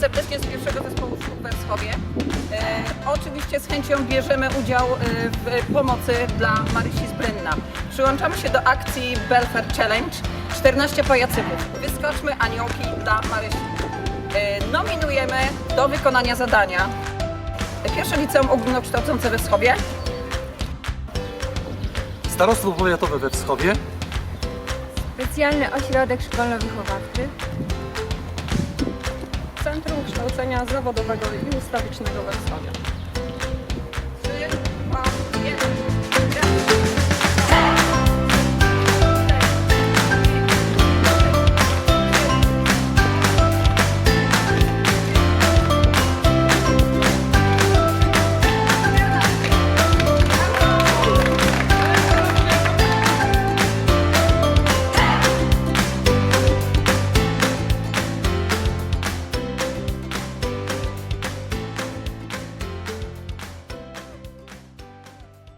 serdecznie z pierwszego zespołu szkół we Wschowie. E, oczywiście z chęcią bierzemy udział e, w pomocy dla Marysi z Brynna. Przyłączamy się do akcji Belfair Challenge 14 pajacyków. Wyskoczmy aniołki dla Marysi. E, nominujemy do wykonania zadania pierwsze liceum ogólnokształcące we Wschowie, Starostwo Powiatowe we Wschowie, Specjalny Ośrodek Szkolno-Wychowawczy Centrum Kształcenia Zawodowego i Ustawicznego we Wschowie.